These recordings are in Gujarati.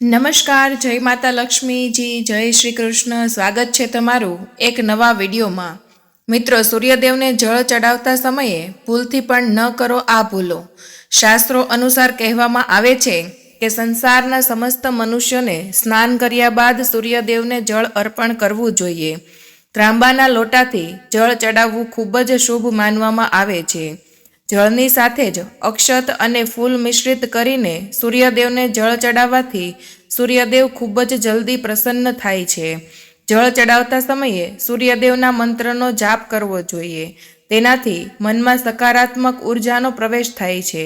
નમસ્કાર, જય માતા લક્ષ્મીજી, જય શ્રી કૃષ્ણ. સ્વાગત છે તમારું એક નવા વિડીયોમાં. મિત્રો, સૂર્યદેવને જળ ચડાવતા સમયે ભૂલથી પણ ન કરો આ ભૂલો. શાસ્ત્રો અનુસાર કહેવામાં આવે છે કે સંસારના સમસ્ત મનુષ્યોને સ્નાન કર્યા બાદ સૂર્યદેવને જળ અર્પણ કરવું જોઈએ. ત્રાંબાના લોટાથી જળ ચડાવવું ખૂબ જ શુભ માનવામાં આવે છે. જળની સાથે જ અક્ષત અને ફૂલ મિશ્રિત કરીને સૂર્યદેવને જળ ચડાવવાથી સૂર્યદેવ ખૂબ જ જલ્દી પ્રસન્ન થાય છે. જળ ચડાવતા સમયે સૂર્યદેવના મંત્રનો જાપ કરવો જોઈએ. તેનાથી મનમાં સકારાત્મક ઉર્જાનો પ્રવેશ થાય છે.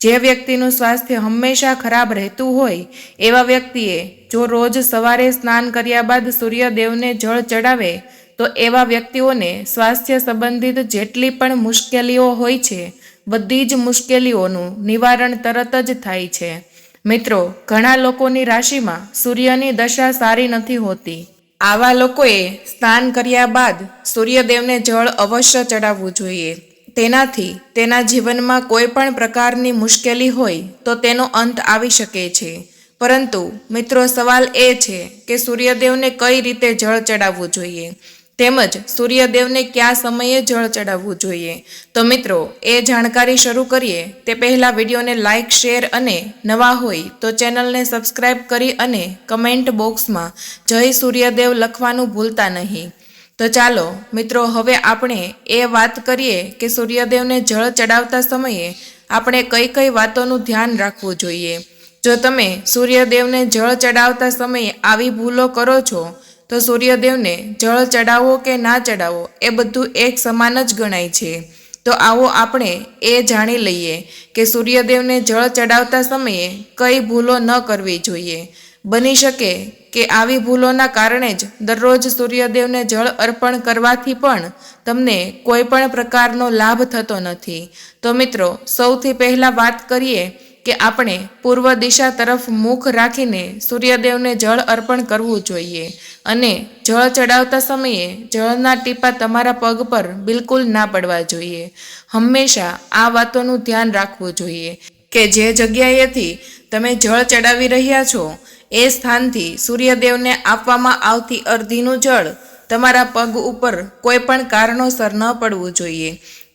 જે વ્યક્તિનું સ્વાસ્થ્ય હંમેશા ખરાબ રહેતું હોય, એવા વ્યક્તિએ જો રોજ સવારે સ્નાન કર્યા બાદ સૂર્યદેવને જળ ચડાવે, તો એવા વ્યક્તિઓને સ્વાસ્થ્ય સંબંધિત જેટલી પણ મુશ્કેલીઓ હોય છે બધી જ મુશ્કેલીઓનું નિવારણ તરત જ થાય છે. મિત્રો, ઘણા લોકોની રાશિમાં સૂર્યની દશા સારી નથી હોતી. આવા લોકોએ સ્નાન કર્યા બાદ સૂર્યદેવને જળ અવશ્ય ચડાવવું જોઈએ. તેનાથી તેના જીવનમાં કોઈ પણ પ્રકારની મુશ્કેલી હોય તો તેનો અંત આવી શકે છે. પરંતુ મિત્રો, સવાલ એ છે કે સૂર્યદેવને કઈ રીતે જળ ચડાવવું જોઈએ? તેમજ સૂર્યદેવને કયા સમયે જળ ચડાવવું જોઈએ? તો મિત્રો, એ જાણકારી શરૂ કરીએ. તે પહેલાં વિડીયોને લાઇક શેર અને નવા હોય તો ચેનલને સબસ્ક્રાઇબ કરી અને કમેન્ટ બોક્સમાં જય સૂર્યદેવ લખવાનું ભૂલતા નહીં. તો ચાલો, મિત્રો, હવે આપણે એ વાત કરીએ કે સૂર્યદેવને જળ ચડાવતા સમયે આપણે કઈ કઈ વાતોનું ધ્યાન રાખવું જોઈએ? જો તમે સૂર્યદેવને જળ ચડાવતા સમયે આવી ભૂલો કરો છો તો સૂર્યદેવને જળ ચડાવો કે ના ચડાવો એ બધું એક સમાન જ ગણાય છે. તો આવો આપણે એ જાણી લઈએ કે સૂર્યદેવને જળ ચડાવતા સમયે કઈ ભૂલો ન કરવી જોઈએ. બની શકે કે આવી ભૂલોના કારણે જ દરરોજ સૂર્યદેવને જળ અર્પણ કરવાથી પણ તમને કોઈ પણ પ્રકારનો લાભ થતો નથી. તો મિત્રો, સૌથી પહેલાં વાત કરીએ કે આપણે પૂર્વ દિશા તરફ મુખ રાખીને સૂર્યદેવને જળ અર્પણ કરવું જોઈએ અને જળ ચડાવતા સમયે જળના ટીપા તમારા પગ પર બિલકુલ ના પડવા જોઈએ. હંમેશા આ વાતોનું ધ્યાન રાખવું જોઈએ કે જે જગ્યાએથી તમે જળ ચડાવી રહ્યા છો, એ સ્થાનથી સૂર્યદેવને આપવામાં આવતી અર્ધીનું જળ તમારા પગ ઉપર કોઈ પણ કારણોસર ન પડવું જોઈએ.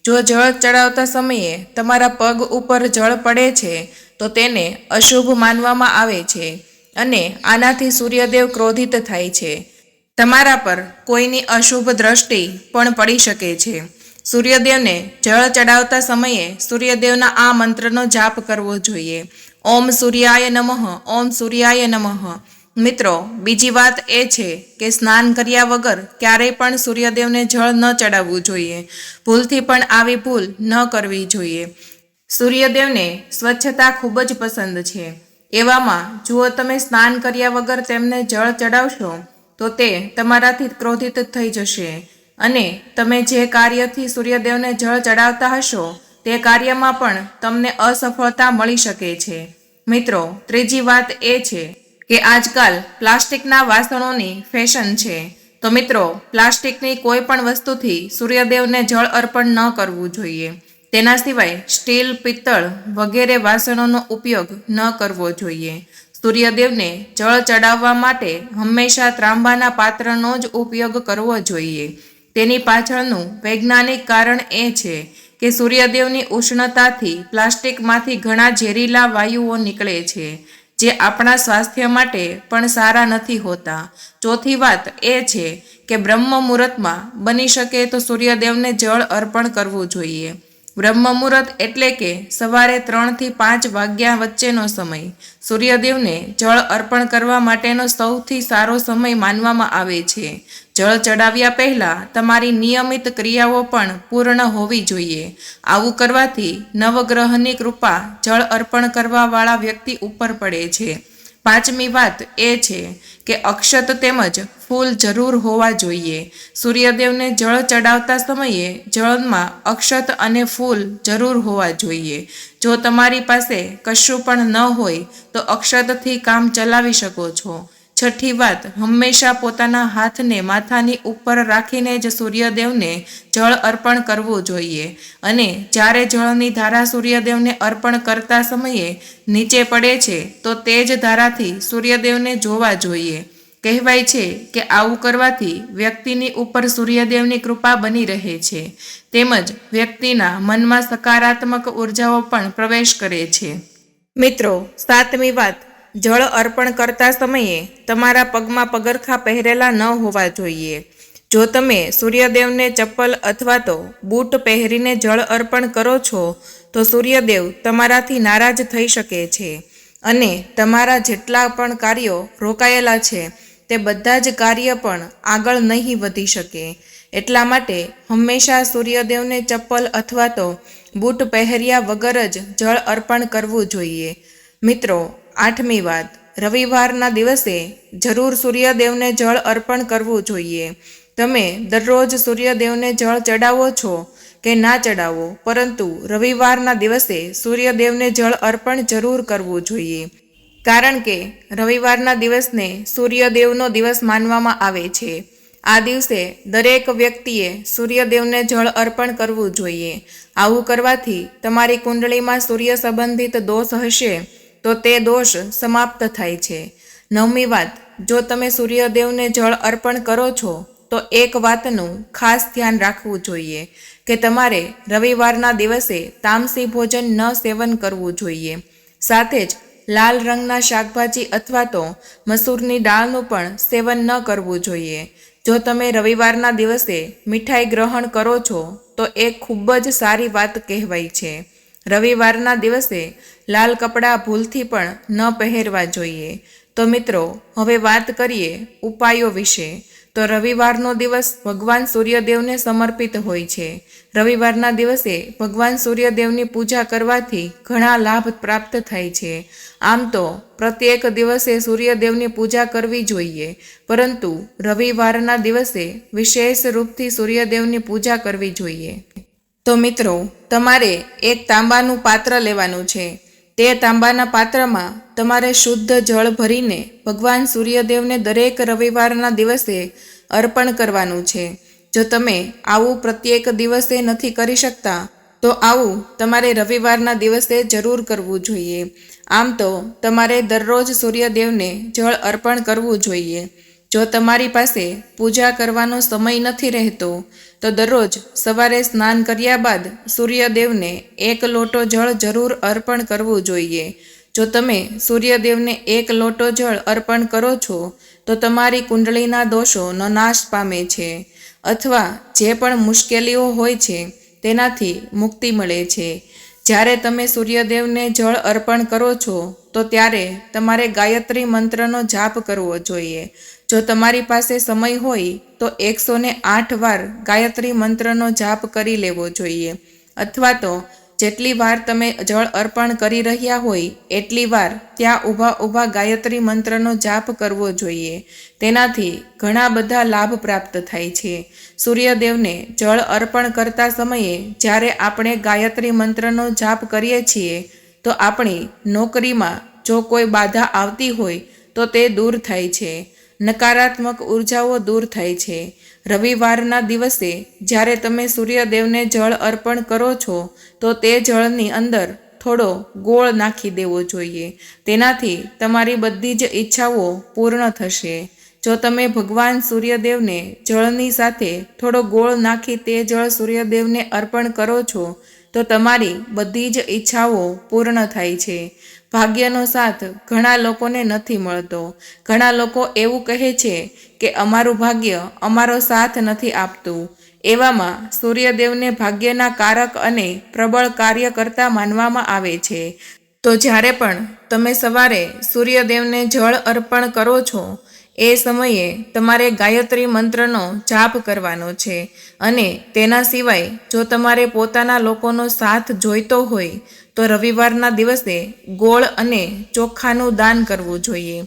જો જળ ચડાવતા સમયે તમારા પગ ઉપર જળ પડે છે, તો તેને અશુભ માનવામાં આવે છે અને આનાથી સૂર્યદેવ ક્રોધિત થાય છે. તમારા પર કોઈની અશુભ દ્રષ્ટિ પણ પડી શકે છે. સૂર્યદેવને જળ ચડાવતા સમયે સૂર્યદેવના આ મંત્રનો જાપ કરવો જોઈએ. ઓમ સૂર્યાય નમઃ, ઓમ સૂર્યાય નમઃ. મિત્રો, બીજી વાત એ છે કે સ્નાન કર્યા વગર ક્યારેય પણ સૂર્યદેવને જળ ન ચડાવવું જોઈએ. ભૂલથી પણ આવી ભૂલ ન કરવી જોઈએ. સૂર્યદેવને સ્વચ્છતા ખૂબ જ પસંદ છે. એવામાં, જુઓ તમે સ્નાન કર્યા વગર તેમને જળ ચડાવશો, તો તે તમારાથી ક્રોધિત થઈ જશે. અને તમે જે કાર્યથી સૂર્યદેવને જળ ચડાવતા હશો, તે કાર્યમાં પણ તમને અસફળતા મળી શકે છે. મિત્રો, ત્રીજી વાત એ છે કે આજકાલ પ્લાસ્ટિકના વાસણોની ફેશન છે. તો મિત્રો, પ્લાસ્ટિકની કોઈ પણ વસ્તુથી સૂર્યદેવને જળ અર્પણ ન કરવું જોઈએ. તેના સિવાય સ્ટીલ, પિત્તળ વગેરે વાસણોનો ઉપયોગ ન કરવો જોઈએ. સૂર્યદેવને જળ ચડાવવા માટે હંમેશા ત્રાંબાના પાત્રનો જ ઉપયોગ કરવો જોઈએ. તેની પાછળનું વૈજ્ઞાનિક કારણ એ છે કે સૂર્યદેવની ઉષ્ણતાથી પ્લાસ્ટિકમાંથી ઘણા ઝેરીલા વાયુઓ નીકળે છે. જે આપણા સ્વાસ્થ્ય માટે પણ સારા નથી હોતા. ચોથી વાત એ છે કે બ્રહ્મ મુહૂર્તમાં બની શકે તો સૂર્યદેવને જળ અર્પણ કરવું જોઈએ. બ્રહ્મ મુહૂર્ત એટલે કે સવારે ત્રણથી પાંચ વાગ્યા વચ્ચેનો સમય. સૂર્યદેવને જળ અર્પણ કરવા માટેનો સૌથી સારો સમય માનવામાં આવે છે. જળ ચડાવ્યા પહેલાં તમારી નિયમિત ક્રિયાઓ પણ પૂર્ણ હોવી જોઈએ. આવું કરવાથી નવગ્રહની કૃપા જળ અર્પણ કરવાવાળા વ્યક્તિ ઉપર પડે છે. પાંચમી વાત એ છે કે અક્ષત તેમજ ફૂલ જરૂર હોવા જોઈએ. સૂર્યદેવને જળ ચડાવતા સમયે જળમાં અક્ષત અને ફૂલ જરૂર હોવા જોઈએ. જો તમારી પાસે કશું પણ ન હોય તો અક્ષતથી કામ ચલાવી શકો છો. છઠ્ઠી વાત, હંમેશા પોતાના હાથને માથાની ઉપર રાખીને જ સૂર્યદેવને જળ અર્પણ કરવું જોઈએ. અને જ્યારે જળની ધારા સૂર્યદેવને અર્પણ કરતા સમયે નીચે પડે છે, તો તે જ ધારાથી સૂર્યદેવને જોવા જોઈએ. કહેવાય છે કે આવું કરવાથી વ્યક્તિની ઉપર સૂર્યદેવની કૃપા બની રહે છે. તેમજ વ્યક્તિના મનમાં સકારાત્મક ઉર્જાઓ પણ પ્રવેશ કરે છે. મિત્રો, સાતમી વાત જળ અર્પણ કરતા સમયે તમારા પગમાં પગરખા પહેરેલા ન હોવા જોઈએ. જો તમે સૂર્યદેવને ચપ્પલ અથવા તો બૂટ પહેરીને જળ અર્પણ કરો છો, તો સૂર્યદેવ તમારાથી નારાજ થઈ શકે છે અને તમારા જેટલા પણ કાર્યો રોકાયેલા છે, તે બધા જ કાર્ય પણ આગળ નહીં વધી શકે. એટલા માટે હંમેશા સૂર્યદેવને ચપ્પલ અથવા તો બૂટ પહેર્યા વગર જ જળ અર્પણ કરવું જોઈએ. મિત્રો આઠમી વાત. રવિવારના દિવસે જરૂર સૂર્યદેવને જળ અર્પણ કરવું જોઈએ. તમે દરરોજ સૂર્યદેવને જળ ચડાવો છો કે ના ચડાવો? પરંતુ રવિવારના દિવસે સૂર્યદેવને જળ અર્પણ જરૂર કરવું જોઈએ. કારણ કે રવિવારના દિવસને સૂર્યદેવનો દિવસ માનવામાં આવે છે. આ દિવસે દરેક વ્યક્તિએ સૂર્યદેવને જળ અર્પણ કરવું જોઈએ. આવું કરવાથી તમારી કુંડળીમાં સૂર્ય સંબંધિત દોષ હશે. તો તે દોષ સમાપ્ત થાય છે. નવમી વાત, જો તમે સૂર્યદેવને જળ અર્પણ કરો છો, તો એક વાતનું ખાસ ધ્યાન રાખવું જોઈએ, કે તમારે રવિવારના દિવસે તામસી ભોજન ન સેવન કરવું જોઈએ. સાથે જ, લાલ રંગના શાકભાજી અથવા તો મસૂરની દાળનું પણ સેવન ન કરવું જોઈએ. જો તમે રવિવારના દિવસે મીઠાઈ ગ્રહણ કરો છો, તો એ ખૂબ જ સારી વાત કહેવાય છે. રવિવારના દિવસે લાલ કપડાં ભૂલથી પણ ન પહેરવા જોઈએ. તો મિત્રો, હવે વાત કરીએ ઉપાયો વિશે. તો રવિવારનો દિવસ ભગવાન સૂર્યદેવને સમર્પિત હોય છે. રવિવારના દિવસે ભગવાન સૂર્યદેવની પૂજા કરવાથી ઘણા લાભ પ્રાપ્ત થાય છે. આમ તો પ્રત્યેક દિવસે સૂર્યદેવની પૂજા કરવી જોઈએ. પરંતુ રવિવારના દિવસે વિશેષ રૂપથી સૂર્યદેવની પૂજા કરવી જોઈએ. તો મિત્રો, તમારે એક તાંબાનું પાત્ર લેવાનું છે. તે તાંબાના પાત્રમાં તમારે શુદ્ધ જળ ભરીને ભગવાન સૂર્યદેવને દરેક રવિવારના દિવસે અર્પણ કરવાનું છે. જો તમે આવું પ્રત્યેક દિવસે નથી કરી શકતા, તો આવું તમારે રવિવારના દિવસે જરૂર કરવું જોઈએ. આમ તો તમારે દરરોજ સૂર્યદેવને જળ અર્પણ કરવું જોઈએ. જો તમારી પાસે પૂજા કરવાનો સમય નથી રહેતો, તો દરરોજ સવારે સ્નાન કર્યા બાદ સૂર્યદેવને એક લોટો જળ જરૂર અર્પણ કરવું જોઈએ. જો તમે સૂર્યદેવને એક લોટો જળ અર્પણ કરો છો, તો તમારી કુંડળીના દોષોનો નાશ પામે છે, અથવા જે પણ મુશ્કેલીઓ હોય છે, તેનાથી મુક્તિ મળે છે. જ્યારે તમે સૂર્યદેવને જળ અર્પણ કરો છો, તો ત્યારે તમારે ગાયત્રી મંત્રનો જાપ કરવો જોઈએ. જો તમારી પાસે સમય હોય, તો એકસો ને આઠ વાર ગાયત્રી મંત્રનો જાપ કરી લેવો જોઈએ. અથવા તો જેટલી વાર તમે જળ અર્પણ કરી રહ્યા હોય, એટલી વાર ત્યાં ઊભા ઊભા ગાયત્રી મંત્રનો જાપ કરવો જોઈએ. તેનાથી ઘણા બધા લાભ પ્રાપ્ત થાય છે. સૂર્યદેવને જળ અર્પણ કરતા સમયે જ્યારે આપણે ગાયત્રી મંત્રનો જાપ કરીએ છીએ, તો આપણી નોકરીમાં જો કોઈ બાધા આવતી હોય, તો તે દૂર થાય છે. નકારાત્મક ઉર્જાઓ દૂર થાય છે. રવિવારના દિવસે જ્યારે તમે સૂર્યદેવને જળ અર્પણ કરો છો, તો તે જળની અંદર થોડો ગોળ નાખી દેવો જોઈએ. તેનાથી તમારી બધી જ ઈચ્છાઓ પૂર્ણ થશે. જો તમે ભગવાન સૂર્યદેવને જળની સાથે થોડો ગોળ નાખી તે જળ સૂર્યદેવને અર્પણ કરો છો, તો તમારી બધી જ ઈચ્છાઓ પૂર્ણ થાય છે. ભાગ્યનો સાથ ઘણા લોકોને નથી મળતો. ઘણા લોકો એવું કહે છે કે અમારું ભાગ્ય અમારો સાથ નથી આપતું. એવામાં સૂર્યદેવને ભાગ્યના કારક અને પ્રબળ કાર્ય કરતા માનવામાં આવે છે. તો જ્યારે પણ તમે સવારે સૂર્યદેવને જળ અર્પણ કરો છો, એ સમયે તમારે ગાયત્રી મંત્રનો જાપ કરવાનો છે અને તેના સિવાય જો તમારે પોતાના લોકોનો સાથ જોઈતો હોય, તો રવિવારના દિવસે ગોળ અને ચોખાનું દાન કરવું જોઈએ.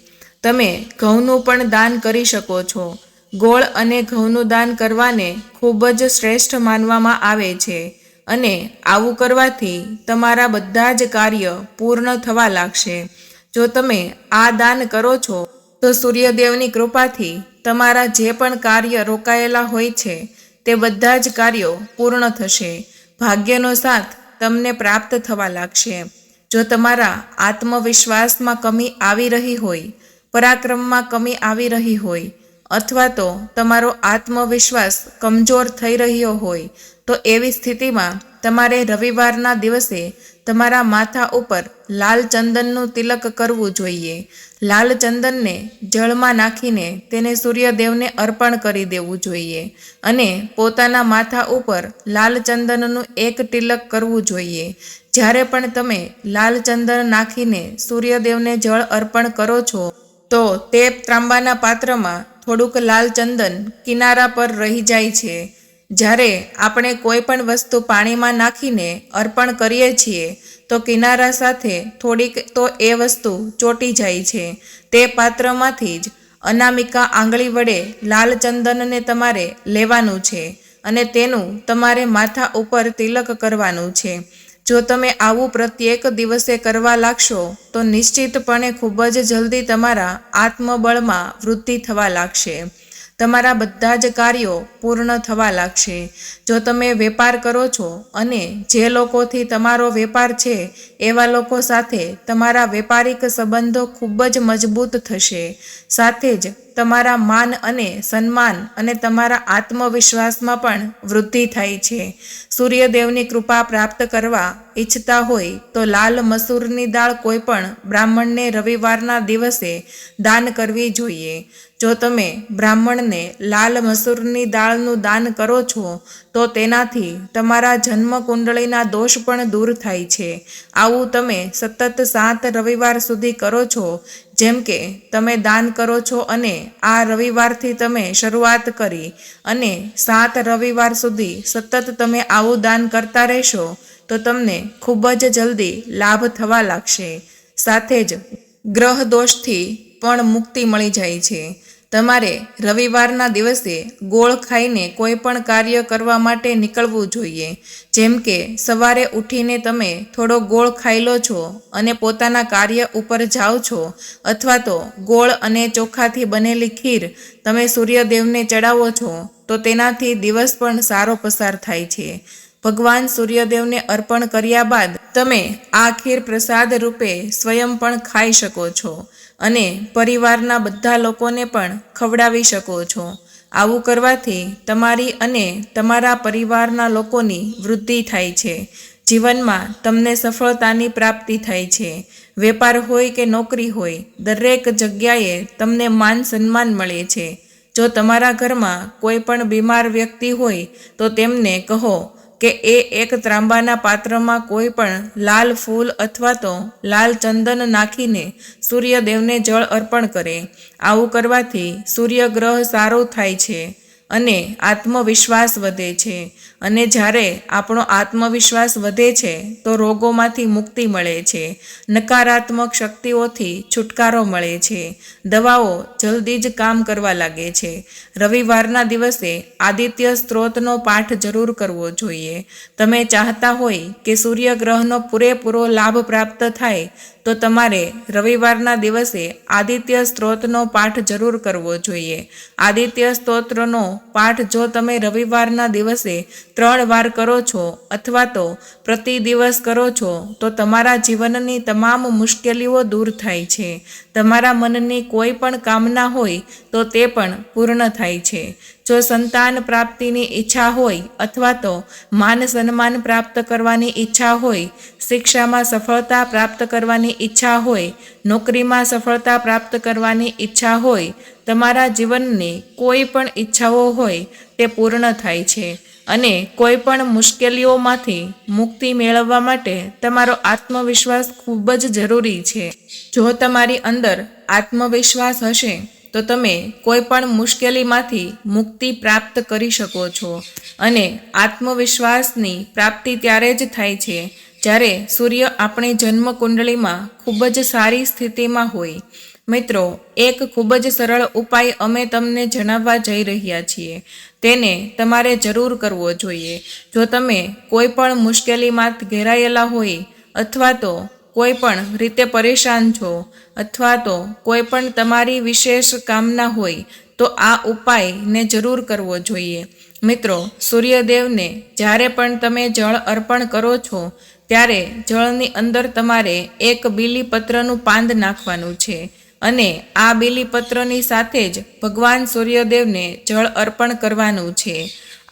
તમે ઘઉંનું પણ દાન કરી શકો છો. ગોળ અને ઘઉંનું દાન કરવાને ખૂબ જ શ્રેષ્ઠ માનવામાં આવે છે અને આવું કરવાથી તમારા બધા જ કાર્ય પૂર્ણ થવા લાગશે. જો તમે આ દાન કરો છો, તો સૂર્યદેવની કૃપાથી તમારા જે પણ કાર્ય રોકાયેલા હોય છે, તે બધા જ કાર્યો પૂર્ણ થશે. ભાગ્યનો સાથ તમને પ્રાપ્ત થવા લાગશે. જો તમારા આત્મવિશ્વાસમાં કમી આવી રહી હોય પરાક્રમમાં કમી આવી રહી હોય અથવા તો તમારો આત્મવિશ્વાસ કમજોર થઈ રહ્યો હોય, તો એવી સ્થિતિમાં તમારે રવિવારના દિવસે તમારા માથા ઉપર લાલ ચંદનનું તિલક કરવું જોઈએ. લાલ ચંદનને જળમાં નાખીને તેને સૂર્યદેવને અર્પણ કરી દેવું જોઈએ અને પોતાના માથા ઉપર લાલ ચંદનનું એક તિલક કરવું જોઈએ. જ્યારે પણ તમે લાલ ચંદન નાખીને સૂર્યદેવને જળ અર્પણ કરો છો તો તે ત્રાંબાના પાત્રમાં થોડુંક લાલ ચંદન કિનારા પર રહી જાય છે. જ્યારે આપણે કોઈ પણ વસ્તુ પાણીમાં નાખીને અર્પણ કરીએ છીએ, તો કિનારા સાથે થોડીક તો એ વસ્તુ ચોંટી જાય છે. તે પાત્રમાંથી જ અનામિકા આંગળી વડે લાલ ચંદનને તમારે લેવાનું છે અને તેનું તમારે માથા ઉપર તિલક કરવાનું છે. જો તમે આવું પ્રત્યેક દિવસે કરવા લાગશો, તો નિશ્ચિતપણે ખૂબ જ જલ્દી તમારા આત્મબળમાં વૃદ્ધિ થવા લાગશે. તમારા બધા જ કાર્યો પૂર્ણ થવા લાગશે. જો તમે વેપાર કરો છો અને જે લોકોથી તમારો વેપાર છે, એવા લોકો સાથે તમારા વેપારિક સંબંધો ખૂબ જ મજબૂત થશે. સાથે જ તમારા માન અને સન્માન અને તમારા આત્મવિશ્વાસમાં પણ વૃદ્ધિ થાય છે. સૂર્યદેવની કૃપા પ્રાપ્ત કરવા ઈચ્છતા હોય તો લાલ મસૂરની દાળ કોઈ પણ બ્રાહ્મણને રવિવારના દિવસે દાન કરવી જોઈએ. જો તમે બ્રાહ્મણને લાલ મસૂરની દાળનું દાન કરો છો, તો તેનાથી તમારા જન્મ કુંડળીના દોષ પણ દૂર થાય છે. આવું તમે સતત સાત રવિવાર સુધી કરો છો જેમ કે, તમે દાન કરો છો અને આ રવિવારથી તમે શરૂઆત કરી અને સાત રવિવાર સુધી સતત તમે આવું દાન કરતા રહેશો, તો તમને ખૂબ જ જલ્દી લાભ થવા લાગશે. સાથે જ ગ્રહ દોષથી પણ મુક્તિ મળી જાય છે. તમારે રવિવારના દિવસે ગોળ ખાઈને કોઈ પણ કાર્ય કરવા માટે નીકળવું જોઈએ. જેમ કે, સવારે ઉઠીને તમે થોડો ગોળ ખાઈ લો છો અને પોતાના કાર્ય ઉપર જાઓ છો, અથવા તો ગોળ અને ચોખાથી બનેલી ખીર તમે સૂર્યદેવને ચડાવો છો, તો તેનાથી દિવસ પણ સારો પસાર થાય છે. ભગવાન સૂર્યદેવને અર્પણ કર્યા બાદ તમે આ ખીર પ્રસાદ રૂપે સ્વયં પણ ખાઈ શકો છો. અને પરિવારના બધા લોકોને પણ ખવડાવી શકો છો. આવું કરવાથી તમારી અને તમારા પરિવારના લોકોની વૃદ્ધિ થાય છે. જીવનમાં તમને સફળતાની પ્રાપ્તિ થાય છે. વેપાર હોય કે નોકરી હોય, દરેક જગ્યાએ તમને માન સન્માન મળે છે. જો તમારા ઘરમાં કોઈ પણ બીમાર વ્યક્તિ હોય, તો તેમને કહો કે એ એક ત્રાંબાના પાત્રમાં કોઈ પણ લાલ ફૂલ અથવા તો લાલ ચંદન નાખીને સૂર્યદેવને જળ અર્પણ કરે. આવું કરવાથી સૂર્યગ્રહ સારો થાય છે. અને આત્મવિશ્વાસ વધે છે. અને જ્યારે આપણો આત્મવિશ્વાસ વધે છે, તો રોગોમાંથી મુક્તિ મળે છે. નકારાત્મક શક્તિઓથી છુટકારો મળે છે. દવાઓ જલ્દી જ કામ કરવા લાગે છે. રવિવારના દિવસે આદિત્ય સ્ત્રોતનો પાઠ જરૂર કરવો જોઈએ. તમે ચાહતા હોય કે સૂર્યગ્રહનો પૂરેપૂરો લાભ પ્રાપ્ત થાય તો તમારે રવિવારના દિવસે આદિત્ય સ્ત્રોતનો પાઠ જરૂર કરવો જોઈએ. આદિત્ય સ્તોત્રનો પાઠ જો તમે રવિવારના દિવસે ત્રણ વાર કરો છો અથવા તો પ્રતિ દિવસ કરો છો, તો તમારા જીવનની તમામ મુશ્કેલીઓ દૂર થાય છે. તમારા મનની કોઈ પણ કામના હોય, તો તે પણ પૂર્ણ થાય છે. જો સંતાન પ્રાપ્તિની ઈચ્છા હોય અથવા તો માન સન્માન પ્રાપ્ત કરવાની ઈચ્છા હોય, શિક્ષામાં સફળતા પ્રાપ્ત કરવાની ઈચ્છા હોય, નોકરીમાં સફળતા પ્રાપ્ત કરવાની ઈચ્છા હોય, તમારા જીવનની કોઈ પણ ઈચ્છાઓ હોય તે પૂર્ણ થાય છે અને કોઈ પણ મુશ્કેલીઓમાંથી મુક્તિ મેળવવા માટે તમારો આત્મવિશ્વાસ ખૂબ જ જરૂરી છે. જો તમારી અંદર આત્મવિશ્વાસ હશે તો તમે કોઈ પણ મુશ્કેલીમાંથી મુક્તિ પ્રાપ્ત કરી શકો છો અને આત્મવિશ્વાસની પ્રાપ્તિ ત્યારે જ થાય છે જ્યારે સૂર્ય આપણી જન્મ કુંડળીમાં ખૂબ જ સારી સ્થિતિમાં હોય. મિત્રો, એક ખૂબ જ સરળ ઉપાય અમે તમને જણાવવા જઈ રહ્યા છીએ. તેને તમારે જરૂર કરવો જોઈએ. જો તમે કોઈ પણ મુશ્કેલીમાં ઘેરાયેલા હોય અથવા તો કોઈ પણ રીતે પરેશાન છો અથવા તો કોઈ પણ તમારી વિશેષ કામના હોય, તો આ ઉપાયને જરૂર કરવો જોઈએ. મિત્રો, સૂર્યદેવને જ્યારે પણ તમે જળ અર્પણ કરો છો, ત્યારે જળની અંદર તમારે એક બીલીપત્રનું પાંદ નાખવાનું છે અને આ બીલીપત્રની સાથે જ ભગવાન સૂર્યદેવને જળ અર્પણ કરવાનું છે.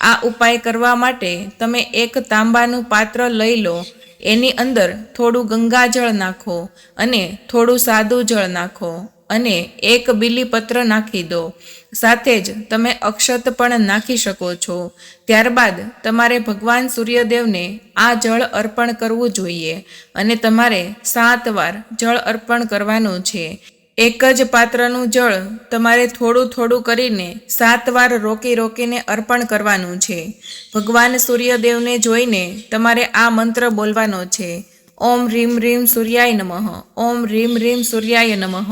આ ઉપાય કરવા માટે તમે એક તાંબાનું પાત્ર લઈ લો એની અંદર થોડું ગંગાજળ નાખો અને થોડું સાદું જળ નાખો અને એક બીલીપત્ર નાખી દો. સાથે જ તમે અક્ષત પણ નાખી શકો છો. ત્યારબાદ તમારે ભગવાન સૂર્યદેવને આ જળ અર્પણ કરવું જોઈએ અને તમારે સાત વાર જળ અર્પણ કરવાનું છે. એક જ પાત્રનું જળ તમારે થોડું થોડું કરીને સાત વાર રોકી રોકીને અર્પણ કરવાનું છે. ભગવાન સૂર્યદેવને જોઈને તમારે આ મંત્ર બોલવાનો છે. ઓમ રીમ રીમ સૂર્યાય નમઃ, ઓમ રીમ રીમ સૂર્યાય નમઃ.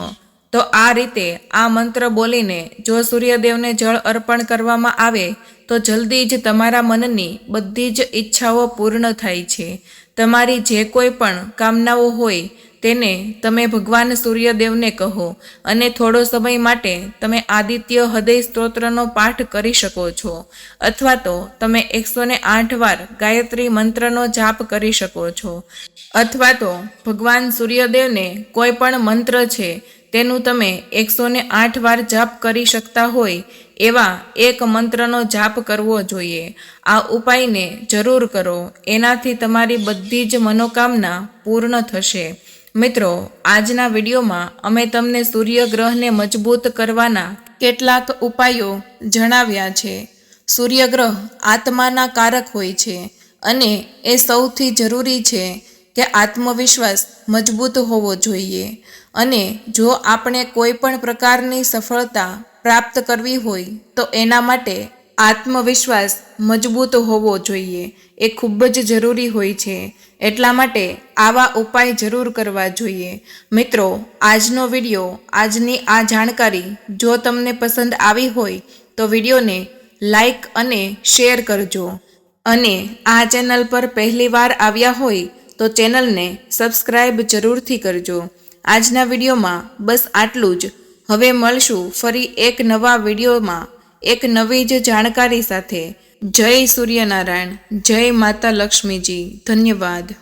તો આ રીતે આ મંત્ર બોલીને જો સૂર્યદેવને જળ અર્પણ કરવામાં આવે, તો જલ્દી જ તમારા મનની બધી જ ઈચ્છાઓ પૂર્ણ થાય છે. તમારી જે કોઈ પણ કામનાઓ હોય તેને તમે ભગવાન સૂર્યદેવને કહો અને થોડો સમય માટે તમે આદિત્ય હૃદય સ્તોત્રનો પાઠ કરી શકો છો. અથવા તો તમે એકસો ને આઠ વાર ગાયત્રી મંત્રનો જાપ કરી શકો છો. અથવા તો ભગવાન સૂર્યદેવને કોઈ પણ મંત્ર છે, તેનું તમે એકસો ને આઠ વાર જાપ કરી શકતા હોય, એવા એક મંત્રનો જાપ કરવો જોઈએ. આ ઉપાયને જરૂર કરો. એનાથી તમારી બધી જ મનોકામના પૂર્ણ થશે. મિત્રો, આજના વિડીયોમાં અમે તમને સૂર્યગ્રહને મજબૂત કરવાના કેટલાક ઉપાયો જણાવ્યા છે. સૂર્યગ્રહ આત્માના કારક હોય છે અને એ સૌથી જરૂરી છે કે આત્મવિશ્વાસ મજબૂત હોવો જોઈએ અને જો આપણે કોઈ પણ પ્રકારની સફળતા પ્રાપ્ત કરવી હોય તો એના માટે આત્મવિશ્વાસ મજબૂત હોવો જોઈએ. એ ખૂબ જ જરૂરી હોય છે. એટલા માટે આવા ઉપાય જરૂર કરવા જોઈએ. મિત્રો, આજનો વીડિયો, આજની આ જાણકારી જો તમને પસંદ આવી હોય, તો વિડીયોને લાઈક અને શેર કરજો. અને આ ચેનલ પર પહેલીવાર આવ્યા હોય, તો ચેનલને સબસ્ક્રાઈબ જરૂરથી કરજો. આજના વિડીયોમાં બસ આટલું જ. હવે મળશું ફરી એક નવા વિડીયોમાં. એક નવી જ જાણકારી સાથે. જય સૂર્યનારાયણ જય માતા લક્ષ્મીજી. ધન્યવાદ.